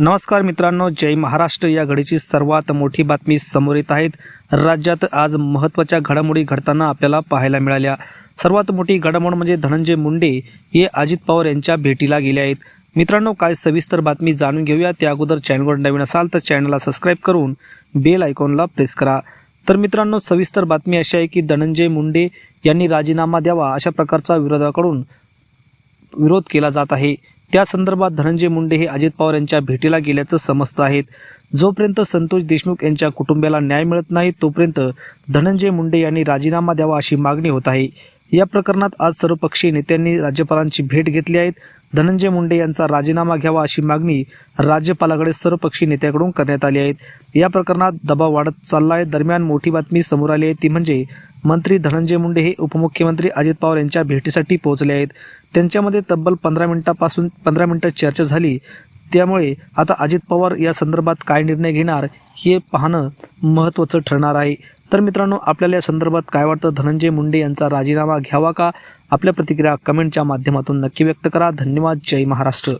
नमस्कार मित्रांनो जय महाराष्ट्र. या घडीची सर्वात मोठी बातमी समोर येत आहेत. राज्यात आज महत्त्वाच्या घडामोडी घडताना आपल्याला पाहायला मिळाल्या. सर्वात मोठी घडामोड म्हणजे धनंजय मुंडे हे अजित पवार यांच्या भेटीला गेले आहेत. मित्रांनो काय सविस्तर बातमी जाणून घेऊया. त्या अगोदर चॅनलवर नवीन असाल तर चॅनलला सबस्क्राईब करून बेल आयकॉनला प्रेस करा. तर मित्रांनो सविस्तर बातमी अशी आहे की धनंजय मुंडे यांनी राजीनामा द्यावा अशा प्रकारचा विरोधाकडून विरोध केला जात आहे. त्या संदर्भात धनंजय मुंडे हे अजित पवार यांच्या भेटीला गेल्याचं समजतं आहेत जोपर्यंत संतोष देशमुख यांच्या कुटुंबियाला न्याय मिळत नाही तोपर्यंत धनंजय मुंडे यांनी राजीनामा द्यावा अशी मागणी होत आहे. या प्रकरणात आज सर्वपक्षीय नेत्यांनी राज्यपालांची भेट घेतली आहेत धनंजय मुंडे यांचा राजीनामा घ्यावा अशी मागणी राज्यपालाकडे सर्वपक्षीय नेत्याकडून करण्यात आली आहे. या प्रकरणात दबाव वाढत चालला आहे दरम्यान मोठी बातमी समोर आली आहे. ती म्हणजे मंत्री धनंजय मुंडे हे उपमुख्यमंत्री अजित पवार यांच्या भेटीसाठी पोहोचले आहेत. त्यांच्यामध्ये तब्बल पंधरा मिनिटापासून पंधरा मिनिटं चर्चा झाली. त्यामुळे आता अजित पवार या संदर्भात काय निर्णय घेणार हे पाहणं महत्त्वाचं ठरणार आहे. तर मित्रांनो आपल्याला या संदर्भात काय वाटतं? धनंजय मुंडे यांचा राजीनामा घ्यावा का? आपल्या प्रतिक्रिया कमेंटच्या माध्यमातून नक्की व्यक्त करा. धन्यवाद. जय महाराष्ट्र.